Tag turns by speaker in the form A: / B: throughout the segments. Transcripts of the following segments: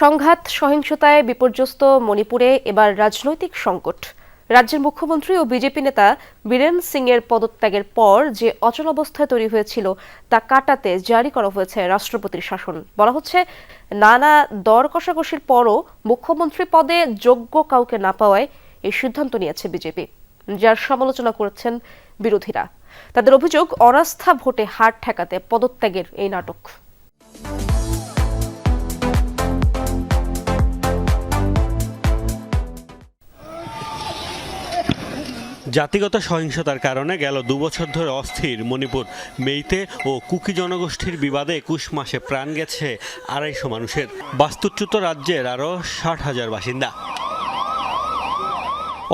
A: সংঘাত, সহিংসতায় বিপর্যস্ত মণিপুরে এবার রাজনৈতিক সংকট। রাজ্যের মুখ্যমন্ত্রী ও বিজেপি নেতা বীরেন সিং এর পদত্যাগের পর যে অচলাবস্থা তৈরি হয়েছিল তা কাটাতে জারি করা হয়েছে রাষ্ট্রপতির শাসন। বলা হচ্ছে, নানা দর কষাকষির পরও মুখ্যমন্ত্রী পদে যোগ্য কাউকে না পাওয়ায় এই সিদ্ধান্ত নিয়েছে বিজেপি, যার সমালোচনা করেছেন বিরোধীরা। তাদের অভিযোগ, অনাস্থা ভোটে হার ঠেকাতে পদত্যাগের এই নাটক।
B: জাতিগত সহিংসতার কারণে গেল দুবছর ধরে অস্থির মণিপুর। মেইতে ও কুকি জনগোষ্ঠীর বিবাদে একুশ মাসে প্রাণ গেছে আড়াইশো মানুষের। বাস্তুচ্যুত রাজ্যের আরও ষাট হাজার বাসিন্দা।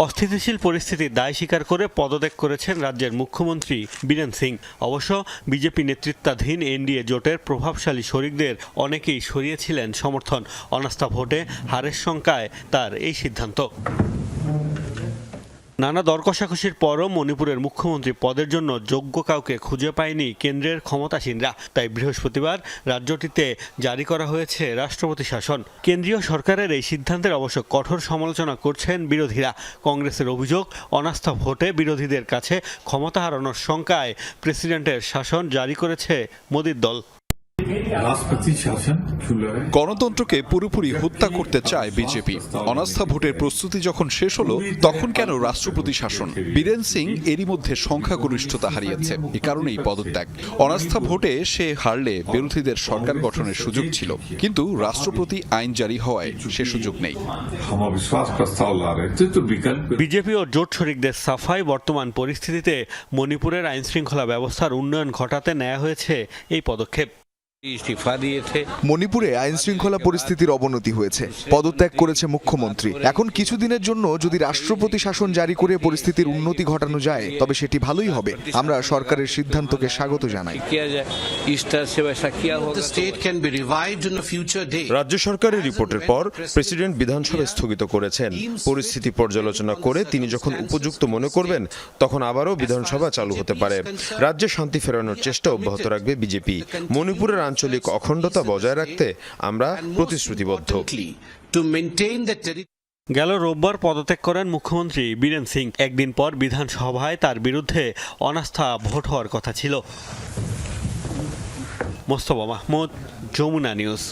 B: অস্থিতিশীল পরিস্থিতির দায় স্বীকার করে পদত্যাগ করেছেন রাজ্যের মুখ্যমন্ত্রী বীরেন সিং। অবশ্য বিজেপি নেতৃত্বাধীন এনডিএ জোটের প্রভাবশালী শরিকদের অনেকেই সরিয়েছিলেন সমর্থন। অনাস্থা ভোটে হারের শঙ্কায় তার এই সিদ্ধান্ত। নানা দর কষাকষির পরও মণিপুরের মুখ্যমন্ত্রী পদের জন্য যোগ্য কাউকে খুঁজে পায়নি কেন্দ্রের ক্ষমতাসীনরা। তাই বৃহস্পতিবার রাজ্যটিতে জারি করা হয়েছে রাষ্ট্রপতি শাসন। কেন্দ্রীয় সরকারের এই সিদ্ধান্তের অবশ্য কঠোর সমালোচনা করছেন বিরোধীরা। কংগ্রেসের অভিযোগ, অনাস্থা ভোটে বিরোধীদের কাছে ক্ষমতা হারানোর শঙ্কায় প্রেসিডেন্টের শাসন জারি করেছে মোদীর দল।
C: গণতন্ত্রকে পুরোপুরি হত্যা করতে চায় বিজেপি। অনাস্থা ভোটের প্রস্তুতি যখন শেষ হলো তখন কেন রাষ্ট্রপতি শাসন? বীরেন সিং এরই মধ্যে সংখ্যাগরিষ্ঠতা হারিয়েছে এ কারণেই পদত্যাগ। অনাস্থা ভোটে সে হারলে বিরোধীদের সরকার গঠনের সুযোগ ছিল কিন্তু রাষ্ট্রপতি আইন জারি হওয়ায় সে সুযোগ নেই।
B: বিজেপি ও জোট শরিকদের সাফাই বর্তমান পরিস্থিতিতে মণিপুরের আইন শৃঙ্খলা ব্যবস্থার উন্নয়ন ঘটাতে নেওয়া হয়েছে এই পদক্ষেপ।
D: মণিপুরে আইন শৃঙ্খলা পরিস্থিতির অবনতি হয়েছে। পদত্যাগ করেছে মুখ্যমন্ত্রী। এখন কিছুদিনের জন্য যদি রাষ্ট্রপতি শাসন জারি করে পরিস্থিতির উন্নতি ঘটানো যায় তবে সেটি ভালোই হবে। আমরা সরকারের সিদ্ধান্তকে স্বাগত জানাই।
E: রাজ্য সরকারের রিপোর্টের পর প্রেসিডেন্ট বিধানসভা স্থগিত করেছেন। পরিস্থিতি পর্যালোচনা করে তিনি যখন উপযুক্ত মনে করবেন তখন আবারও বিধানসভা চালু হতে পারে। রাজ্যে শান্তি ফেরানোর চেষ্টা অব্যাহত রাখবে বিজেপি। মণিপুরের আঞ্চলিক অখণ্ডতা বজায় রাখতে আমরা প্রতিশ্রুতিবদ্ধ.
B: গেল রোববার পদত্যাগ করেন মুখ্যমন্ত্রী বীরেন সিং। একদিন পর বিধানসভায় তার বিরুদ্ধে অনাস্থা ভোট হওয়ার কথা ছিল। মোস্তফা মাহমুদ যমুনা নিউজ।